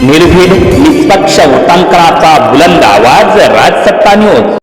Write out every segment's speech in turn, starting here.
निर्भीड निष्पक्ष उटांकनाचा बुलंद आवाज राजसत्ता न्यूज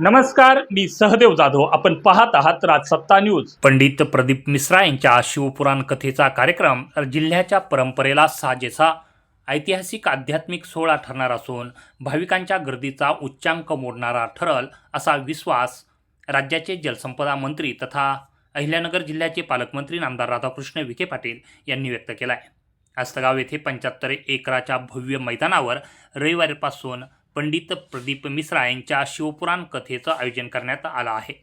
नमस्कार मी सहदेव जाधव. आपण पाहत आहात राजसत्ता न्यूज. पंडित प्रदीप मिश्रा यांच्या शिवपुराण कथेचा कार्यक्रम जिल्ह्याच्या परंपरेला साजेसा ऐतिहासिक आध्यात्मिक सोहळा ठरणार असून भाविकांच्या गर्दीचा उच्चांक मोडणारा ठरल असा विश्वास राज्याचे जलसंपदा मंत्री तथा अहिल्यानगर जिल्ह्याचे पालकमंत्री नामदार राधाकृष्ण विखे पाटील यांनी व्यक्त केला आहे आस्तगाव येथे पंच्याहत्तर एकराच्या भव्य मैदानावर रविवारीपासून पंडित प्रदीप मिश्रा यांच्या शिवपुराण कथेचं आयोजन करण्यात आलं आहे.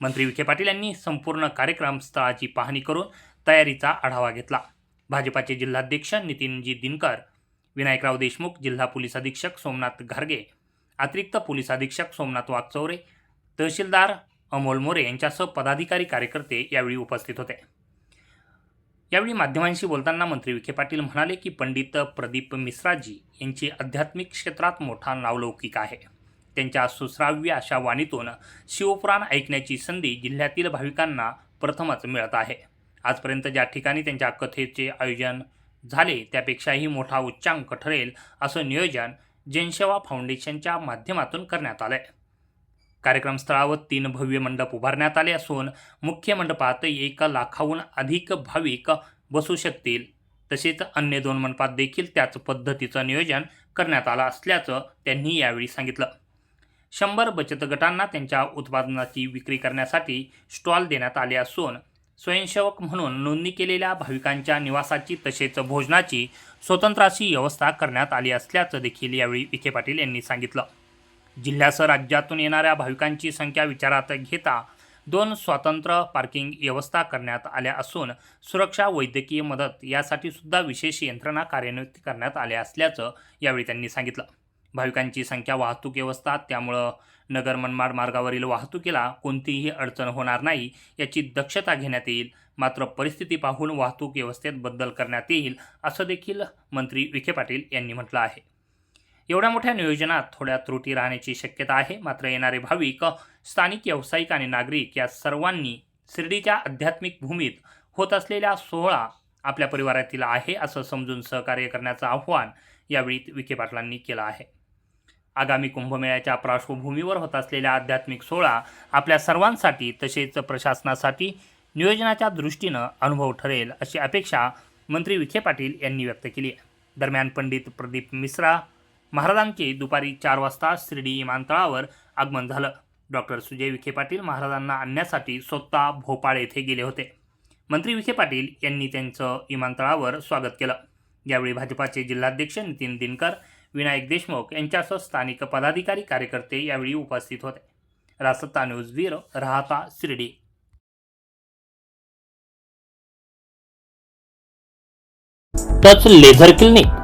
मंत्री विखे पाटील यांनी संपूर्ण कार्यक्रम स्थळाची पाहणी करून तयारीचा आढावा घेतला. भाजपाचे जिल्हाध्यक्ष नितीनजी दिनकर विनायकराव देशमुख जिल्हा पोलीस अधीक्षक सोमनाथ घारगे अतिरिक्त पोलीस अधीक्षक सोमनाथ वागचौरे तहसीलदार अमोल मोरे यांच्यासह पदाधिकारी कार्यकर्ते यावेळी उपस्थित होते. यावेळी माध्यमांशी बोलताना मंत्री विखे पाटील म्हणाले की पंडित प्रदीप मिश्राजी यांची आध्यात्मिक क्षेत्रात मोठा नावलौकिक आहे. त्यांच्या सुश्राव्य अशा वाणीतून शिवपुराण ऐकण्याची संधी जिल्ह्यातील भाविकांना प्रथमच मिळत आहे. आजपर्यंत ज्या ठिकाणी त्यांच्या कथेचे आयोजन झाले त्यापेक्षाही मोठा उच्चांक ठरेल असं नियोजन जनसेवा फाउंडेशनच्या माध्यमातून करण्यात आलं आहे कार्यक्रमस्थळावर तीन भव्य मंडप उभारण्यात आले असून मुख्य मंडपात एक लाखाहून अधिक भाविक बसू शकतील. तसेच अन्य दोन मंडपात देखील त्याच पद्धतीचं नियोजन करण्यात आलं असल्याचं त्यांनी यावेळी सांगितलं. शंभर बचत गटांना त्यांच्या उत्पादनाची विक्री करण्यासाठी स्टॉल देण्यात आले असून स्वयंसेवक म्हणून नोंदणी केलेल्या भाविकांच्या निवासाची तसेच भोजनाची स्वतंत्र अशी व्यवस्था करण्यात आली असल्याचं देखील यावेळी विखे पाटील यांनी सांगितलं. जिल्ह्यासह राज्यातून येणाऱ्या भाविकांची संख्या विचारात घेता दोन स्वतंत्र पार्किंग व्यवस्था करण्यात आल्या असून सुरक्षा वैद्यकीय मदत यासाठी सुद्धा विशेष यंत्रणा कार्यान्वित करण्यात आल्या असल्याचं यावेळी त्यांनी सांगितलं. भाविकांची संख्या वाहतूक व्यवस्था त्यामुळं नगर मनमाड मार्गावरील वाहतुकीला कोणतीही अडचण होणार नाही याची दक्षता घेण्यात येईल. मात्र परिस्थिती पाहून वाहतूक व्यवस्थेत बदल करण्यात येईल असं देखील मंत्री विखे पाटील यांनी म्हटलं आहे. एवढ्या मोठ्या नियोजनात थोड्या त्रुटी राहण्याची शक्यता आहे. मात्र येणारे भाविक स्थानिक व्यावसायिक आणि नागरिक या सर्वांनी शिर्डीच्या आध्यात्मिक भूमीत होत असलेला सोहळा आपल्या परिवारातील आहे असं समजून सहकार्य करण्याचं आव्हान यावेळी विखे पाटलांनी केलं आहे. आगामी कुंभमेळ्याच्या पार्श्वभूमीवर होत असलेला आध्यात्मिक सोहळा आपल्या सर्वांसाठी तसेच प्रशासनासाठी नियोजनाच्या दृष्टीनं अनुभव ठरेल अशी अपेक्षा मंत्री विखे पाटील यांनी व्यक्त केली आहे. दरम्यान पंडित प्रदीप मिश्रा महाराजांचे दुपारी चार वाजता शिर्डी विमानतळावर आगमन झालं. डॉक्टर सुजय विखे पाटील महाराजांना आणण्यासाठी स्वतः भोपाळ येथे गेले होते. मंत्री विखे पाटील यांनी त्यांचं विमानतळावर स्वागत केलं. यावेळी भाजपाचे जिल्हाध्यक्ष नितीन दिनकर विनायक देशमुख यांच्यासह स्थानिक पदाधिकारी कार्यकर्ते यावेळी उपस्थित होते. रासत्ता news bureau Rahata Shirdi. Touch laser clinic.